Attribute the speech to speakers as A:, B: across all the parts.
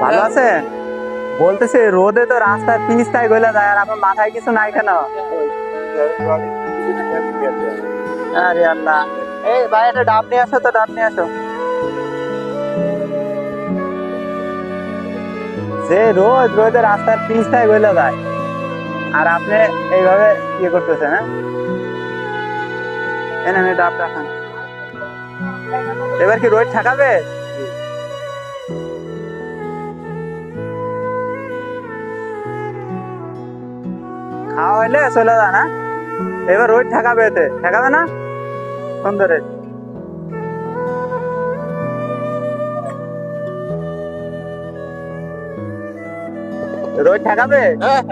A: ভালো আছে? বলতেছে, রোদে তো রাস্তার পিচটাই গলে যায় আর আপনার মাথায় কিছু নাই কেন? আরে আল্লাহ। এই ভাই, একটা ডাব নিয়ে আসো তো, ডাব নিয়ে আসো। যে রোদ রাস্তার পিচটাই গলে যায়। আর আপনি এইভাবে ইয়ে করতেছেন হ্যাঁ? এনে নে ডাবটা খান। এবার কি রোদ ঠেকাবে? খাওয়া হইলে চলে যা না? এবার রোদ ঠেকাবে এতে। ঠেকাবে না? সুন্দরে রোদ ঠেকাবে? হ্যাঁ?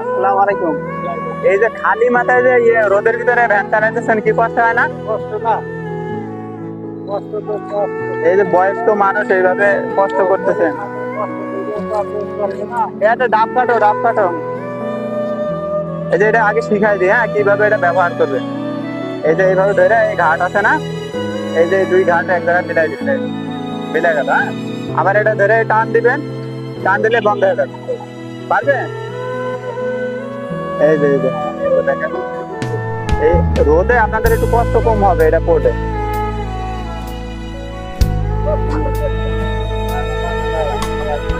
A: আসসালামু আলাইকুম। এই যে খালি মাথায় যে ইয়ে রোদের ভিতরে ভ্যান চালাইতেছেন কি কষ্ট হয় না?
B: কষ্ট না। কষ্ট তো কষ্ট।
A: এই যে বয়স্ক মানুষ এইভাবে কষ্ট করতেছেন একটা ডাব কাটো ডাব কাটো। এই যে এটা আগে শিখাই দিই হ্যাঁ কীভাবে এটা ব্যবহার করবে। এই যে এইভাবে ধরে এই ঘাট আছে না এই যে দুই ঘাট এক জায়গায় মিলাই দিতে মিলে গেল হ্যাঁ? আবার এটা ধরে টান দিবেন টান দিলে বন্ধ হয়ে যাবে। পারবেন? এই যে, এই রোদে আপনাদের একটু কষ্ট কম হবে, এটা পড়বে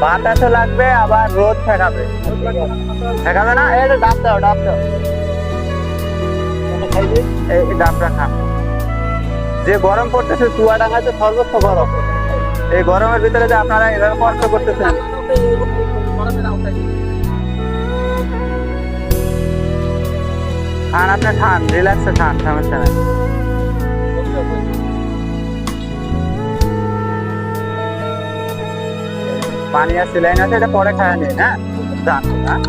A: বাতাসও লাগবে, আবার রোদ ঠেকাবে ঠেকাবে না? যে ডাব দাও ডাব দাও। এই ডাবটা খান যে গরম পড়তেছে চুয়াডাঙ্গাতে সর্বোচ্চ গরম। এই গরমের ভিতরে যে আপনারা এভাবে কষ্ট করতেছেন। খান আপনি খান রিল্যাক্সে খান সমস্যা নাই। পানি আর সিলাইন আছে, এটা পরে খায় নিন হ্যাঁ? যান হ্যাঁ?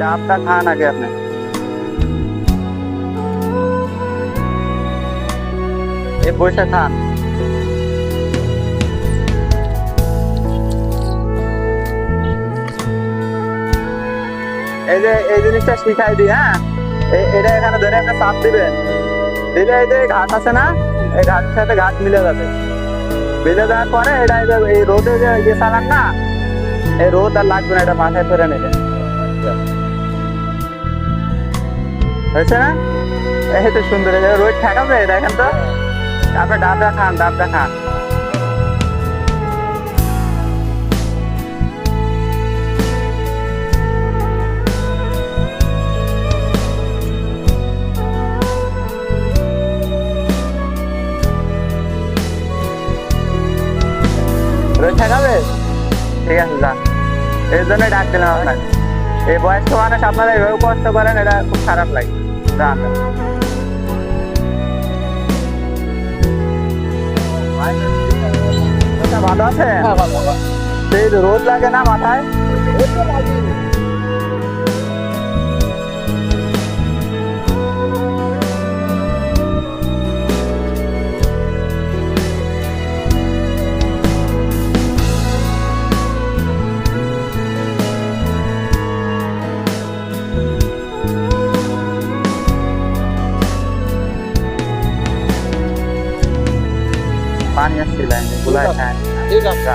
A: ডাবটা খান আগে আপনি। এই বসে খান যে এই জিনিসটা শিখাই দিই হ্যাঁ? এটা এখানে ধরে একটা চাপ দিবেন দিলে এই যে ঘাট আছে না, এই ঘাটের সাথে ঘাট মিলে যাবে। মিলে যাওয়ার পরে এটা এই রোদে যে ইয়ে চালান না, এই রোদ আর লাগবে না, এটা মাথায় ধরে নেবে। হয়েছে না? এই তো সুন্দর রোদ ঠেকাবে, দেখেন তো। তারপরে ডাবটা খান ডাবটা খান। রোদ খাবে ঠিক আছে যান এর জন্যই ডাক দিলাম আপনাকে। এই বয়স্ক মানুষ আপনারা এভাবে কষ্ট করেন এটা খুব খারাপ লাগে। যান আচ্ছা, ভালো আছে রোদ লাগে না মাথায়? গুলাই খায়
B: ঠিক আছে